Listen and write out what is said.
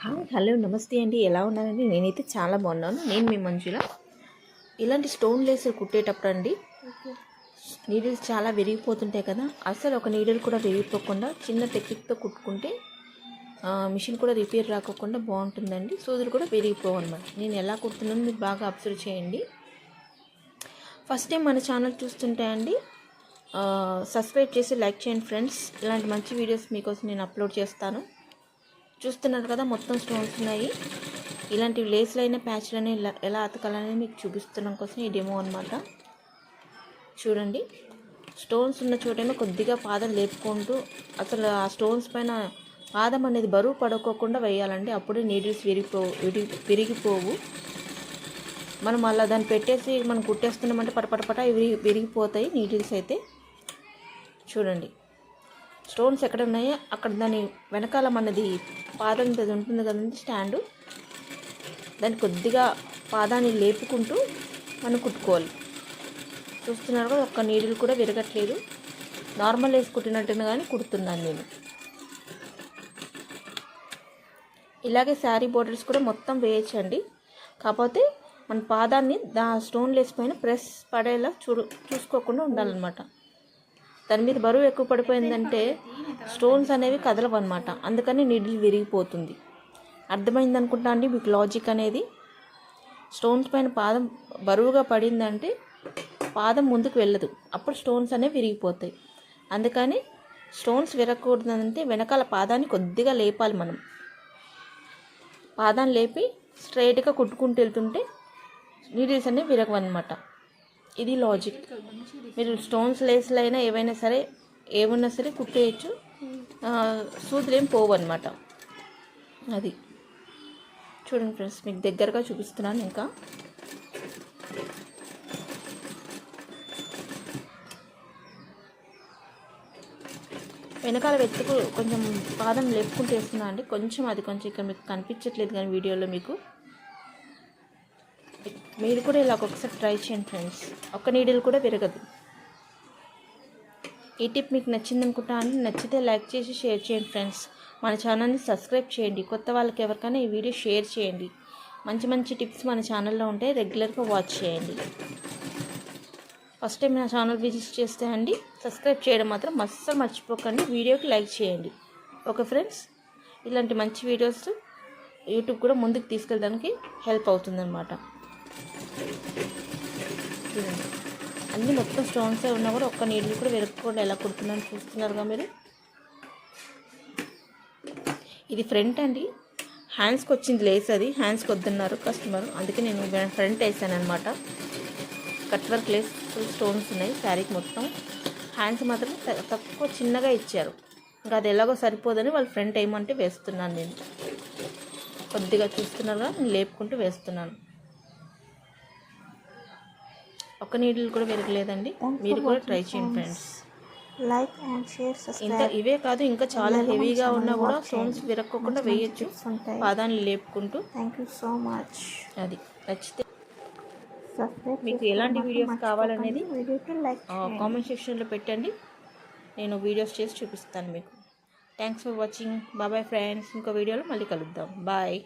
Hi hello నమస్తే అండి. ఎలా ఉన్నారండి? నేనైతే చాలా బాగున్నాను. నేను మీ మంజుల. ఇలాంటి స్టోన్ లేసర్ కుట్టేటప్పుడు అండి నీడిల్స్ చాలా విరిగిపోతుంటాయి కదా. అసలు ఒక నీడిల్ కూడా విరిగిపోకుండా చిన్న టెక్నిక్తో కుట్టుకుంటే మిషన్ కూడా రిపేర్ రాకోకుండా బాగుంటుందండి. సూదులు కూడా విరిగిపోవు అనమాట నేను ఎలా కుడుతున్నానో మీరు బాగా అబ్జర్వ్ చేయండి. ఫస్ట్ టైం మన ఛానల్ చూస్తుంటే అండి ఆ, సబ్స్క్రైబ్ చేసి లైక్ చేయండి ఫ్రెండ్స్. ఇలాంటి మంచి వీడియోస్ మీకోసం నేను అప్లోడ్ చేస్తాను. చూస్తున్నారు కదా మొత్తం స్టోన్స్ ఉన్నాయి. ఇలాంటి లేస్లైన ప్యాచ్లని ఎలా అతకాలనేది అతకాలని మీకు చూపిస్తున్నాం కోసం ఈ డెమో అనమాట చూడండి. స్టోన్స్ ఉన్న చోటేమో కొద్దిగా పాదం లేపుకుంటూ అసలు ఆ స్టోన్స్ పైన పాదం అనేది బరువు పడుకోకుండా వేయాలండి అప్పుడే నీడిల్స్ విరిగిపో విరి విరిగిపోవు. మనం అలా దాన్ని పెట్టేసి మనం కుట్టేస్తున్నామంటే పటపటపట విరిగి విరిగిపోతాయి నీడిల్స్ అయితే. చూడండి. స్టోన్స్ ఎక్కడ ఉన్నాయో అక్కడ దాని వెనకాల మనది పాదం అది ఉంటుంది కదండి స్టాండు. దాన్ని కొద్దిగా పాదాన్ని లేపుకుంటూ మనం కుట్టుకోవాలి. చూస్తున్నారు కదా ఒక్క నీడిల్ కూడా విరగట్లేదు. నార్మల్ వేసి కుట్టినట్టుగా కానీ కుడుతున్నాను నేను. ఇలాగే శారీ బోర్డర్స్ కూడా మొత్తం వేయచ్చండి. కాకపోతే మన పాదాన్ని దా స్టోన్ లేసిపోయిన పైన ప్రెస్ పడేలా చూడు చూసుకోకుండా ఉండాలన్నమాట. దాని మీద బరువు ఎక్కువ పడిపోయిందంటే స్టోన్స్ అనేవి కదలవు అనమాట అందుకని నిడిల్ విరిగిపోతుంది. అర్థమైంది అనుకుంటా అండి మీకు లాజిక్ అనేది? స్టోన్స్ పైన పాదం బరువుగా పడిందంటే పాదం ముందుకు వెళ్ళదు. అప్పుడు స్టోన్స్ అనేవి విరిగిపోతాయి. అందుకని స్టోన్స్ విరగకూడదంటే వెనకాల పాదాన్ని కొద్దిగా లేపాలి మనం. పాదాన్ని లేపి స్ట్రైట్గా కుట్టుకుంటూ వెళ్తుంటే నీడిల్స్ అనేవి విరగవన్నమాట. ఇది లాజిక్ మీరు స్టోన్స్ లేస్లైనా అయినా ఏవైనా సరే ఏమున్నా సరే కుట్టేయచ్చు. సూదులు ఏం పోవు అనమాట అది. చూడండి ఫ్రెండ్స్ మీకు దగ్గరగా చూపిస్తున్నాను ఇంకా. వెనకాల వెతుకు కొంచెం పాదం లేపుకుంటూ వేస్తున్నా అండి. కొంచెం అది కొంచెం ఇక్కడ మీకు కనిపించట్లేదు కానీ వీడియోలో మీకు. మీరు కూడా ఇలా ఒకసారి ట్రై చేయండి ఫ్రెండ్స్. ఒక్క నీడిల్ కూడా విరగదు. ఈ టిప్ మీకు నచ్చింది అనుకుంటాను నచ్చితే లైక్ చేసి షేర్ చేయండి ఫ్రెండ్స్. మన ఛానల్ని సబ్స్క్రైబ్ చేయండి. కొత్త వాళ్ళకి ఎవరికైనా ఈ వీడియో షేర్ చేయండి. మంచి మంచి టిప్స్ మన ఛానల్లో ఉంటాయి రెగ్యులర్గా వాచ్ చేయండి. ఫస్ట్ టైం నా ఛానల్ విజిట్ చేస్తే అండి సబ్స్క్రైబ్ చేయడం మాత్రం అస్సలు మర్చిపోకండి. వీడియోకి లైక్ చేయండి. Okay friends? ఇలాంటి మంచి వీడియోస్ యూట్యూబ్ కూడా ముందుకు తీసుకెళ్ళడానికి హెల్ప్ అవుతుందన్నమాట. చూడండి. అన్నీ మొత్తం స్టోన్సే ఉన్నా కూడా ఒక్క నీళ్ళు కూడా వెరక్కుండా ఎలా కుడుతున్నాను చూస్తున్నారుగా మీరు? ఇది ఫ్రంట్ అండి. హ్యాండ్స్కి వచ్చింది లేస్ అది. హ్యాండ్స్కి వద్దున్నారు కస్టమర్ అందుకే నేను ఫ్రంట్ వేసాను అనమాట cut work lace full stones ఉన్నాయి శారీకి మొత్తం. హ్యాండ్స్ మాత్రం త- తక్కువ చిన్నగా ఇచ్చారు. ఇంకా అది ఎలాగో సరిపోదని వాళ్ళు ఫ్రంట్ వేయమంటే వేస్తున్నాను నేను. కొద్దిగా చూస్తున్నారుగా నేను లేపుకుంటూ వేస్తున్నాను. ఒక్క నీళ్ళు కూడా పెరగలేదండి మీరు కూడా ట్రై చేయండి friends like and share subscribe ఇవే కాదు ఇంకా చాలా హెవీగా ఉన్నా కూడా వాచ్ విరక్కోకుండా వేయచ్చు. పాదాన్ని లేపుకుంటూ. థ్యాంక్ యూ సో మచ్ అది నచ్చితే మీకు ఎలాంటి వీడియోస్ కావాలనేది కామెంట్ సెక్షన్లో పెట్టండి. నేను వీడియోస్ చేసి చూపిస్తాను మీకు. Thanks for watching bye bye friends ఇంకో వీడియోలో మళ్ళీ కలుద్దాం. బాయ్